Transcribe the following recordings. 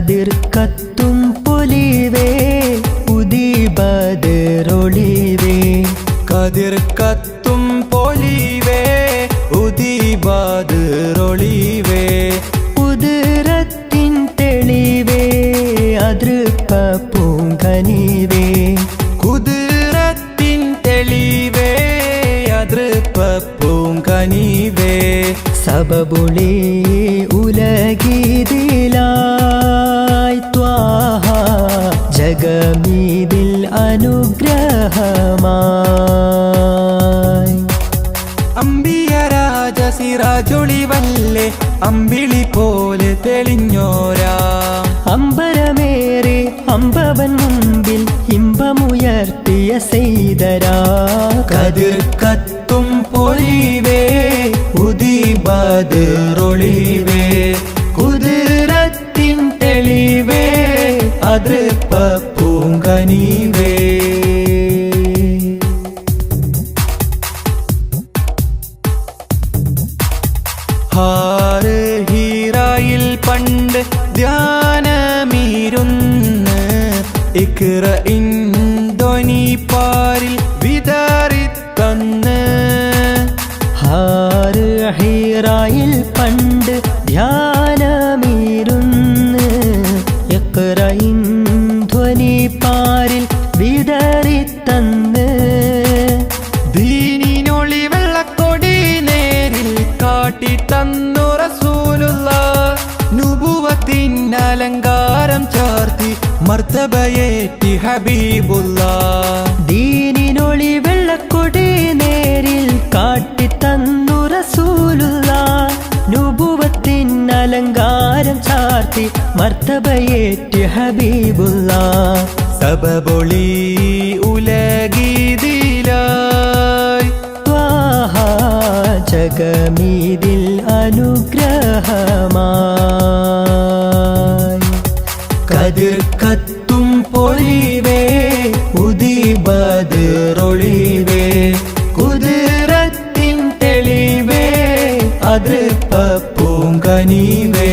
കതിർ കത്തും പൊലിവേ ഉദീപതിറൊളിവേ കതിർ കത്തും പൊലിവേ ഉദീബാതിറൊളിവേ ഉദരത്തിൻ തെളിവേ അതൃപ്പ പൂങ്കനിവേ കുതിരത്തിൻ തെളിവേ അതൃപ്പൂങ്കനിവേ സബബുളി ഉലഗീതിലായി ത്വാഹ ജഗമീതിൽ അനുഗ്രഹമായി. അമ്പിയ രാജ സിറാജൊളിവല്ലേ അമ്പിളി പോലെ തെളിഞ്ഞോരാ. അമ്പരമേറെ അമ്പവൻ മുമ്പിൽ ഇമ്പമുയർത്തിയ സെയ്തരാ. കതിർ കത്തും പൊലിവേ ഉദീബാതിറൊളിവേ കുതിരത്തിൻ തെളിവേ അതൃപ്പ പൂങ്കനീവേ. ഹാറ് ഹീറായിൽ പണ്ട് ധ്യാനമീരുന്ന് ഇക്ര മർത്തബയേറ്റി ഹബീബുള്ള ദീനിനൊളി വെള്ളക്കൊടി നേരിൽ കാട്ടിത്തന്നു റസൂലുള്ള നുബുവത്തിൻ അലങ്കാരം ചാർത്തി മർത്തബയേറ്റി ഹബീബുള്ള സബബൊളി ഉലഗീതിലായി ത്വാഹ ജഗമീതിൽ അനുഗ്രഹമായി കത്തും പൊളിവേ ഉദീബതിറൊളിവേ കുതിരത്തിൻ തെളിവേ അത് പൂങ്കനിവേ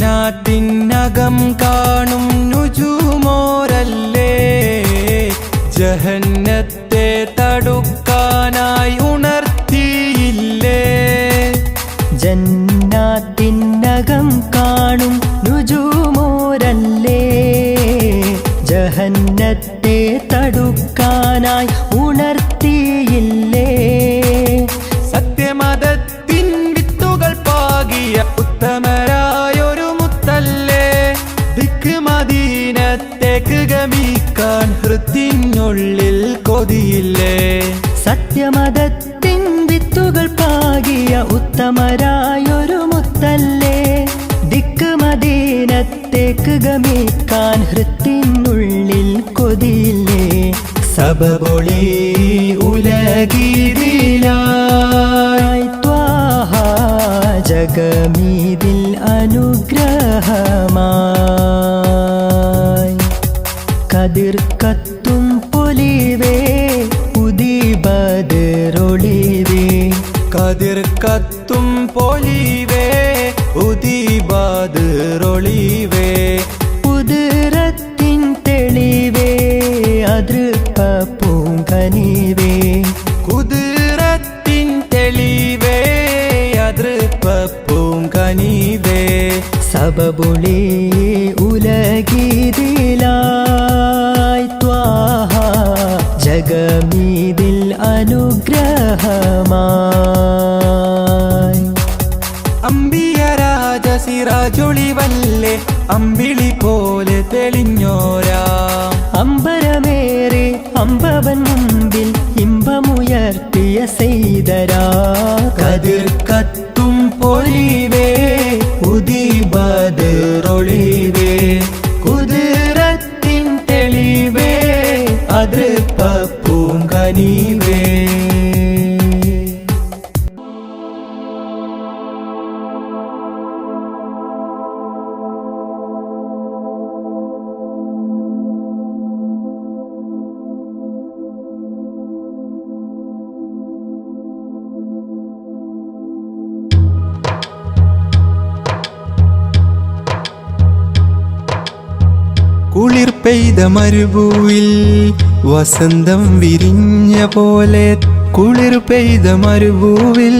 ജന്നാത്തിനകം കാണും നുജുമോരല്ലേ ജഹന്നത്തെ തടുക്കാനായി ഉണർത്തിയില്ലേ മദീനത്തേക്ക് ഗമിക്കാൻ ഹൃത്തിനുള്ളിൽ കൊതിയില്ലേ? സത്യമതത്തിൻ വിത്തുകൾ പാകിയ ഉത്തമരായൊരു മുത്തല്ലേ? ദിക്ക് മദീനത്തേക്ക് ഗമിക്കാൻ ഹൃത്തിനുള്ളിൽ കൊതിയില്ലേ? സബബൊളി ഉലഗീതിലായി ത്വാഹ ജഗമീതിൽ അനുഗ്രഹമായി കതിർ കത്തും പൊലിവേ ഉദീപതിറൊളിവേ കതിർ കത്തും പൊലിവേ ഉദീബാതിറൊളിവേ ഉദരത്തിൻ തെളിവേ അതൃപ്പ പൂങ്കനിവേ കുതിരത്തിൻ തെളിവേ അതൃപ്പ പൂങ്കനിവേ സബബുളി ഉലഗീതിലായി ത്വാഹ ജഗമീതിൽ അനുഗ്രഹമായി. അമ്പിയ രാജ സിറാജൊളിവല്ലേ അമ്പിളി പോലെ തെളിഞ്ഞോരാ. അമ്പരമേറെ അമ്പവൻ മുമ്പിൽ ഇമ്പമുയർത്തിയ സെയ്തരാ കതിർ പൂങ്കനിവേ കുളിർ പെയ്ത മരുഭൂവിൽ വസന്തം വിരിഞ്ഞ പോലെ കുളിർ പെയ്ത മരുഭൂവിൽ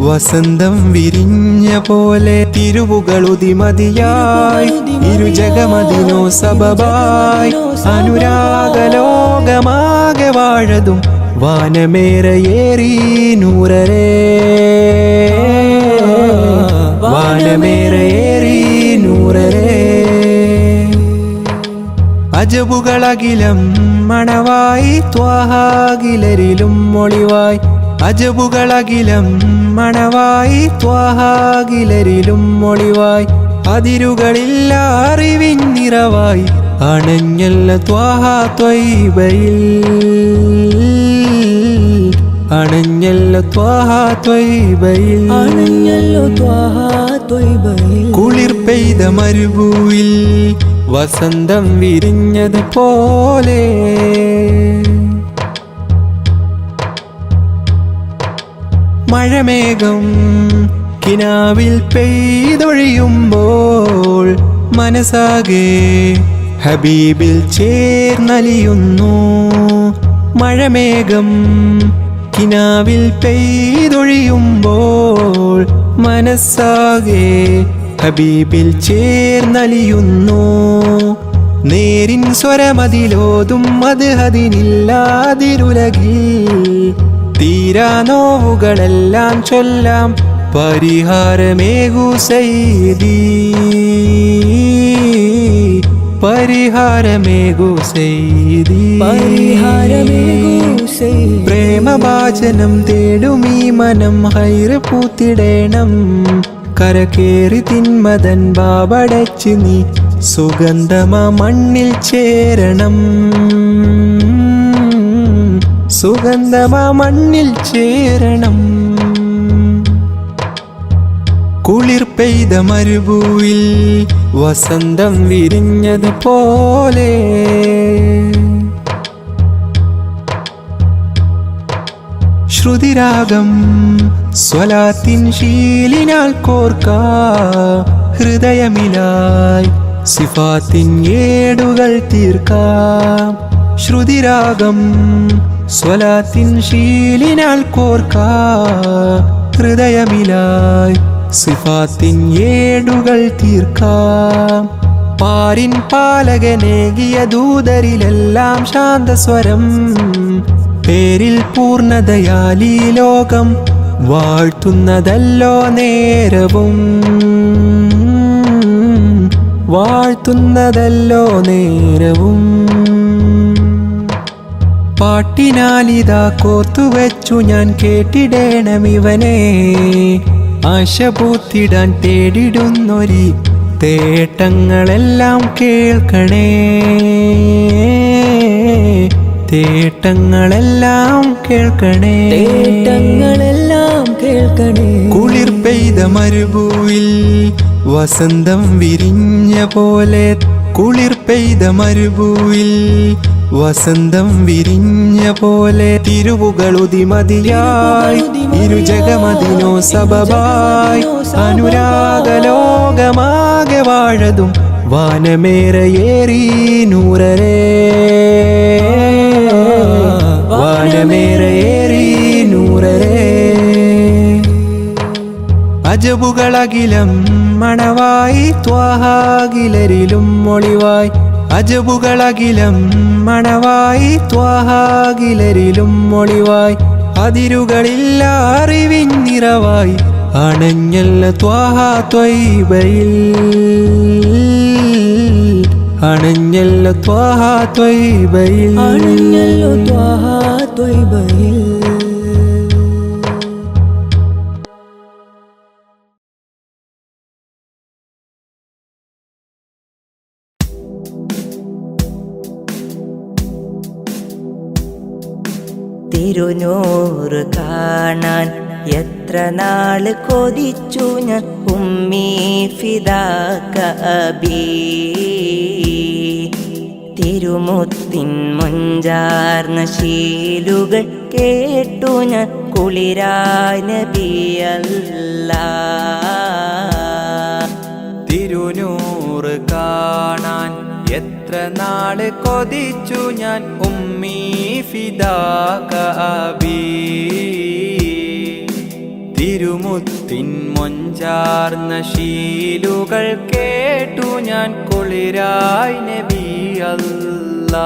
വസന്തം വിരിഞ്ഞ പോലെ തിരുവുകളുതിമതിയായി ഇരുജഗമതിനോ സബബായി അനുരാഗലോകമാകെ വാഴതും വാനമേറയേറി നൂറരേ. വാനമേറയേറി നൂറരേ. അജബുകളകിലം മണവായി ത്വാഹാകിലരിലും മൊളിവായി അജബുകളകിലം മണവായി ത്വാഹാകിലരിലും മൊളിവായി അതിരുകളില്ല അറിവിൻ നിറവായി. അണഞ്ഞല്ല ത്വാഹാ ത്വൈബയിൽ അണഞ്ഞല്ല ത്വാഹാ ത്വൈബയിൽ അണഞ്ഞല്ലോ ത്വാഹാ ത്വൈബയിൽ കുളിർ പെയ്ത മരുഭൂവിൽ വസന്തം വിരിഞ്ഞത് പോലെ. മഴമേഘം കിനാവിൽ പെയ്തൊഴിയുമ്പോൾ മനസ്സാകെ ഹബീബിൽ ചേർന്നലിയുന്നു. മഴമേഘം കിനാവിൽ പെയ്തൊഴിയുമ്പോൾ മനസ്സാകെ ഹബീബിൽ ചേർന്നലിയുന്നു. നേരിൻ സ്വരമതിലോതും അത് അതിനില്ലാതിരുലകിൽ. തീരാ നോവുകളെല്ലാം ചൊല്ലാം പരിഹാരമേകു സൈദി പരിഹാരമേകു സൈദി പരിഹാരമേകൂ പ്രേമവാചനം തേടും ഈ മനം ഹൈറ് പൂത്തിടേണം. കരകേറി തിന്മതൻ ബാബടച്ച് നീ സുഗന്ധമ മണ്ണിൽ ചേരണം. സുഗന്ധമ മണ്ണിൽ ചേരണം. കുളിർ പെയ്ത മരുഭൂവിൽ വസന്തം വിരിഞ്ഞത് ശ്രുതിരാഗം സ്വലാത്തിൻ ശീലിനാൽ കോർക്ക ഹൃദയമിലായി സിഫാത്തിൻ ഏടുകൾ തീർക്കാം. ശ്രുതിരാഗം സ്വലാത്തിൻ ശീലിനാൽ കോർക്ക ഹൃദയമിലായി സിഫാത്തിൻ ഏടുകൾ തീർക്കാം. പാരിൻ പാലകനേകിയ ദൂതരിലെല്ലാം ശാന്തസ്വരം പേരിൽ പൂർണതയാലീ ലോകം വാഴ്ത്തുന്നതല്ലോ നേരവും. വാഴ്ത്തുന്നതല്ലോ നേരവും. പാട്ടിനാലിതാ കോർത്തുവെച്ചു ഞാൻ കേട്ടിടേണം ഇവനെ. ആശപൂത്തിടാൻ തേടിടുന്നൊരി തേട്ടങ്ങളെല്ലാം കേൾക്കണേ. തേട്ടങ്ങളെല്ലാം കേൾക്കണേ. തേട്ടങ്ങളെല്ലാം കേൾക്കണേ. കുളിർ പെയ്ത മരുഭൂവിൽ വസന്തം വിരിഞ്ഞ പോലെ. കുളിർ പെയ്ത മരുഭൂവിൽ വസന്തം വിരിഞ്ഞ പോലെ. തിരുവുകളുതിമതിയായി ഇരുജഗമതിനോ സബബായി അനുരാഗലോകമാകെ വാഴതും. വാനമേറയേറി നൂറരേ അജബുകളകിലം മണവായി ത്വാഹാകിലരിലും മൊളിവായി അജബുകളകിലം മണവായി ത്വാഹാകിലരിലും മൊളിവായി അതിരുകളില്ല അറിവിൻ നിറവായി അണഞ്ഞല്ല ത്വാഹ ത്വൈബയിൽ അണഞ്ഞല്ല ത്വാഹ ത്വൈബയിൽ അണഞ്ഞല്ല ത്വാഹ ത്വയ്ബയിൽ. തിരുനൂറ് കാണാൻ എത്ര നാൾ കൊതിച്ചു ഞാൻ ഉമ്മീ ഫിദാക്ക അബീ തിരുമുത്തിൻ മുഞ്ചാർന്ന ശീലുകൾ കേട്ടു ഞാൻ കുളിരാനബിയല്ല തിരുനൂറ് കാണാൻ എത്ര നാൾ കൊതിച്ചു ഞാൻ ഉമ്മീ ഫിദാകബി തിരുമുത്തിൻ മൊഞ്ചാർന്ന ശീലുകൾ കേട്ടു ഞാൻ കുളിരായി നബി അല്ല.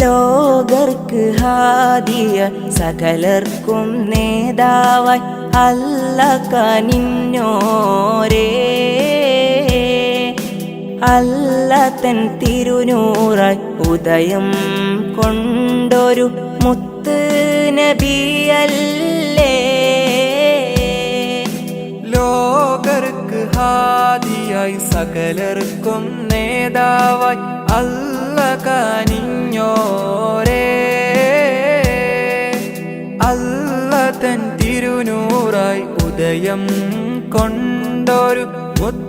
ലോകർക്ക് ഹാദിയ സകലർക്കും നേതാവായി അല്ല കനിഞ്ഞോരേ. അല്ല തൻ തിരുനൂറായി ഉദയം കൊണ്ടൊരു മുത്ത് നബിയല്ലേ? ലോകർക്ക് ഹാദിയായി സകലർക്കും നേതാവായി അല്ല കനിഞ്ഞോരേ. അല്ല തൻ തിരുനൂറായി ഉദയം കൊണ്ടൊരു മുത്ത്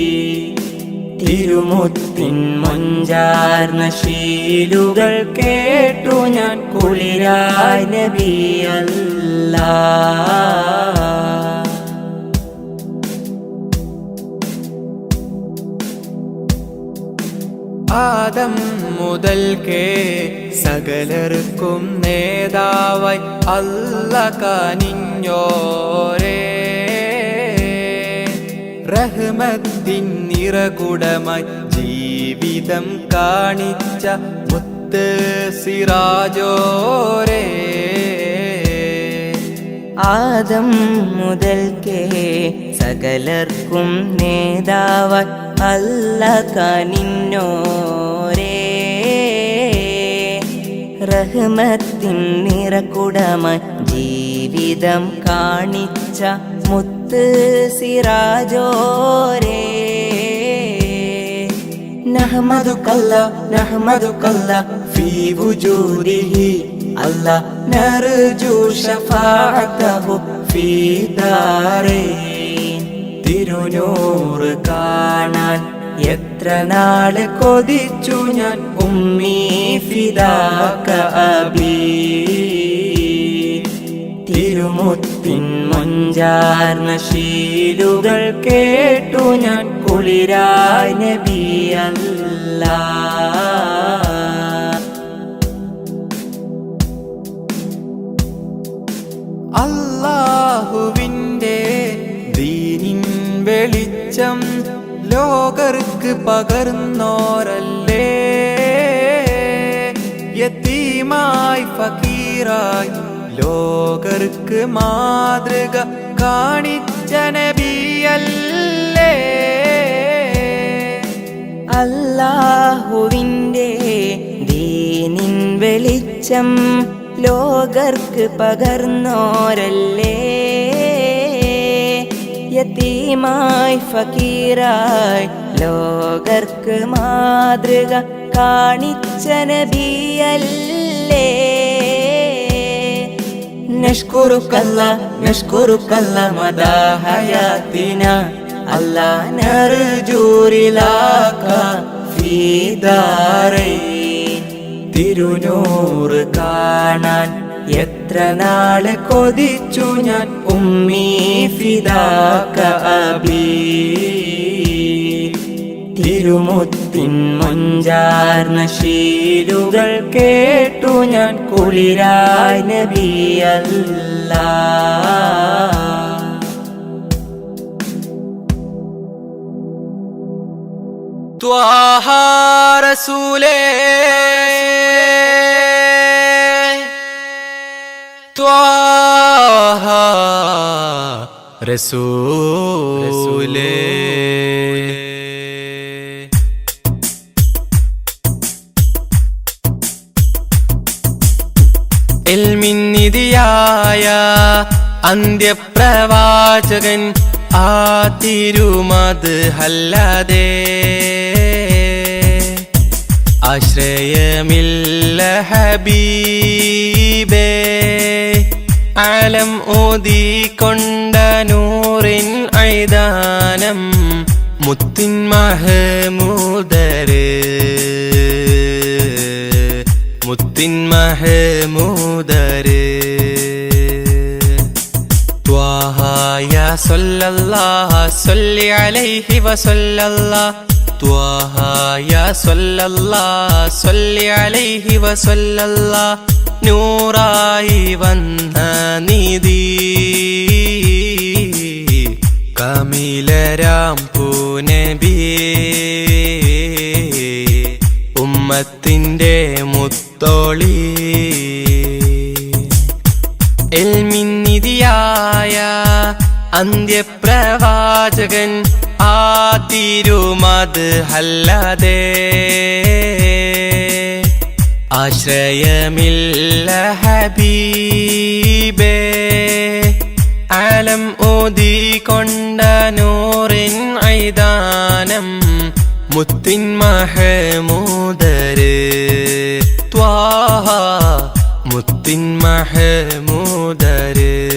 തിരുമുത്തിൻ മഞ്ചാർന്ന ശീലുകൾ കേട്ടു ഞാൻ കുളിരായ നബിയല്ല. ആദം മുതൽക്കേ സകലർക്കും നേതാവായി അല്ല കനിഞ്ഞോരേ റഹ്മത്തിൻ നിറകുടമായി ജീവിതം കാണിച്ച മുത്ത് സിറാജോരേ. ആദം മുതൽക്കേ സകലർക്കും നേതാവ അല്ല കനിന്നോരേ റഹ്മത്തിൻ നിറകുടമായി ജീവിതം കാണിച്ച മുത്ത് സിറാജോരേ نحمدك الله نحمدك الله في وجوده الله نرجو شفاعته في دارين തിരുനൂറ് കാണാൻ എത്ര നാള് കൊതിച്ചു ഞാൻ ഉമ്മീ ഫിദാക അബീ തിരുമുത്തിൻ മുഞ്ചാർന്ന ശീലുകൾ കേട്ടു ഞാൻ കുളിരായി നബിയല്ല. അല്ലാഹുവിന്റെ ദീനിൻ വെളിച്ചം ലോകർക്ക് പകർന്നോരല്ലേ? യത്തീമായി ഫക്കീറായി ലോകർക്ക് മാതൃക കാണിച്ച നബിയല്ലേ അല്ലാഹുവിന്റെ ദീനിൻ വെളിച്ചം ലോകർക്ക് പകർന്നോരല്ലേ? യത്തീമായി ഫക്കീറായി ലോകർക്ക് മാതൃക കാണിച്ച നബിയല്ലേ نشكرك الله نشكرك الله مدى حياتنا الله نرجو رلاك في دارين തിരുനൂറ് കാണാൻ എത്ര നാള് കൊതിച്ചു ഞാൻ ഉമ്മീ ഫിദാക അബീ തിരുമുത്തിൻ മുഞ്ചാർന്ന ശീലുകൾ കേട്ടു ഞാൻ കുളിരായി നബിയല്ല. ത്വാഹാരസൂലേ ത്വാഹ റസൂലേ എൽമിന്നിതിയായ അന്ത്യപ്രവാചകൻ ആ തിരുമത് അല്ലാതെ ആശ്രയമില്ല ഹബീബേ. ആലം കൊണ്ട നൂറിൻ ഐദാനം മുത്തിൻ മഹമൂദര്. മുത്തിൻ മഹമൂദര്. സല്ലല്ലാഹ സല്ലി അലൈഹി വസല്ലല്ലാ ത്വാഹ യാ സല്ലല്ലാഹ സല്ലി അലൈഹി വസല്ലല്ലാ നൂറായി വന്ന നിധി കമിലരാം പൂനബി. ഉമ്മത്തിന്റെ മുത്തോളി. എൽമിന്നിതിയായ അന്ത്യപ്രവാചകൻ ആ തിരുമത് അല്ലാതെ ആശ്രയമില്ല ഹബീബേ. ആലം കൊണ്ട നൂറിൻ ഐദാനം മുത്തിൻ മഹമൂദര്. ത്വാഹ മുത്തിൻ മഹമൂദര്.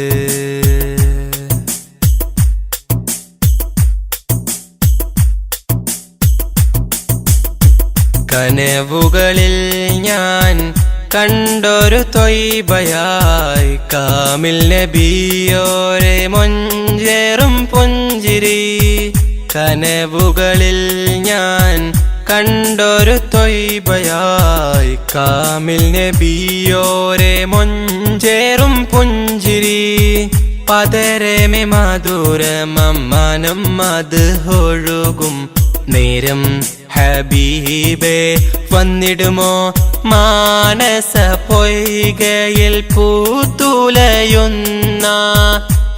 കനവുകളിൽ ഞാൻ കണ്ടൊരു തൊയ്ബയായി. കാമിൽ നബിയോരെ മൊഞ്ചേറും പുഞ്ചിരി. കനവുകളിൽ ഞാൻ കണ്ടൊരു തൊയ്ബയായി. കാമിൽ നബിയോരെ മൊഞ്ചേറും പുഞ്ചിരി. പതരമെ മധുരമമ്മാനം അത് ഒഴുകും. നേരം ഹബീബേ വന്നിടുമോ? മാനസ പൊയ്കയിൽ പൂത്തുലയുന്ന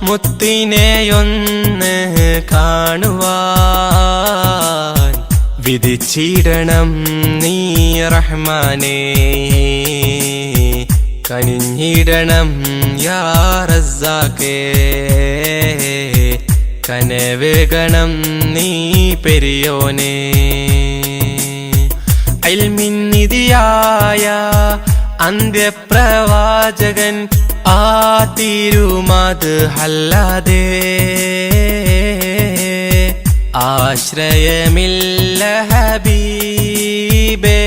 മുത്തിനെയൊന്ന് കാണുവാൻ വിധിച്ചിടണം നീ റഹ്മാനേ. കനിഞ്ഞിടണം യാ റസാക്കേ കനവേഗണം നീ പെരിയോനെ. അൽമിന്നിതിയായ അന്ത്യപ്രവാചകൻ ആ തിരുമത് അല്ലാതെ ആശ്രയമില്ല ഹബീബേ.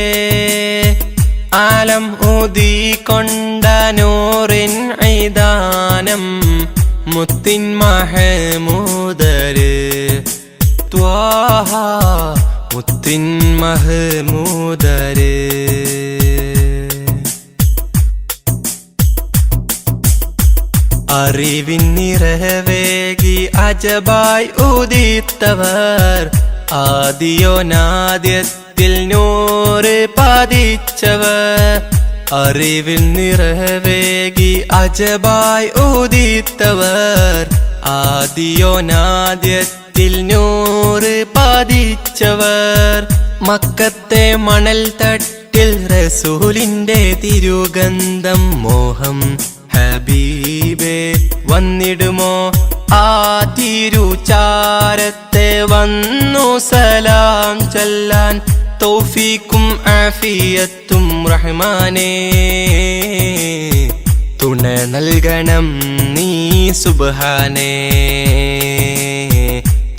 ആലം ഊതിക്കൊണ്ട നൂറിൻ ഐദാനം മുത്തിൻ മഹമൂദര് ത്വാഹ മുത്തിൻ മഹമൂദര് അറിവിൻ നിറവേകി അജബായി ഉദിത്തവർ ആദിയോ നാദ്യത്തിൽ നൂറ് പതിച്ചവർ. അറിവിൻ നിറവേകി അജബായി ഉദിത്തവർ ആദിയോ നാദ്യത്തിൽ നൂറ് പാതിച്ചവർ. മക്കത്തെ മണൽ തട്ടിൽ റസൂലിന്റെ തിരുഗന്ധം മോഹം. ഹബീബേ വന്നിടുമോ? ആ തിരുചാരത്തെ വന്നു സലാം ചൊല്ലാൻ തൗഫീക്കും ആഫിയത്തും റഹ്മാനേ. തുണ നൽകണം നീ സുബാനേ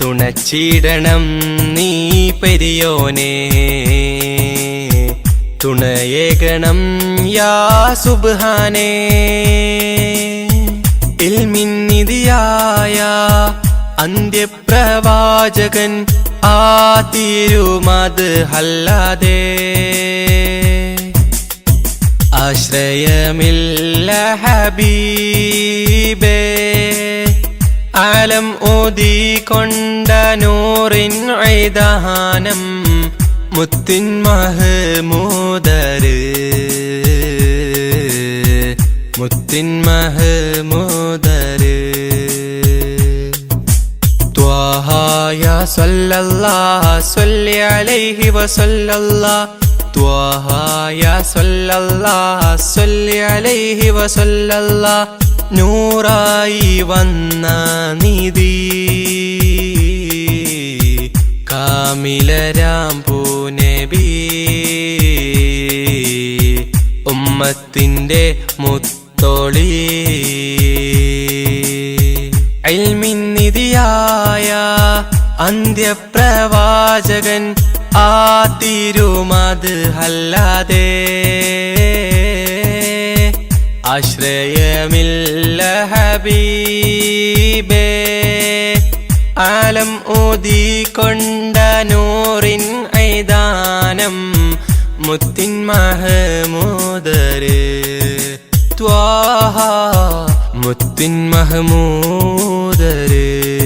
തുണച്ചിടണം നീ പെരിയോനെ. തുണയേകണം യാ സുബാനേ ഇൽമിന്നിതിയായ അന്ത്യപ്രവാചകൻ ആ തിരുമത് അല്ലാതെ. ആശ്രയമില്ല ഹബീബേ ആലം ഊതിക്കൊണ്ട നൂറിൻ ഐദാനം മുത്തിൻ മഹമൂദര് മുത്തിൻ മഹമൂദര് ത്വാഹ യാ സല്ലല്ലാഹ സല്ലി അലൈഹി വസല്ലല്ലാഹ വസല്ലല്ലാഹ നൂറായി വന്ന നിധി. കാമിലരാം പൂനബി ഉമ്മത്തിന്റെ മുത്തോളി. നിധിയായ അന്ത്യപ്രവാചകൻ ആ തിരുമത് അല്ലാതെ ആശ്രയമില്ല ഹബീബേ. ആലം ഊതിക്കൊണ്ട നൂറിൻ ഐദാനം മുത്തിൻ മഹമൂദര്. ത്വാഹ മുത്തിൻ മഹമൂദര്.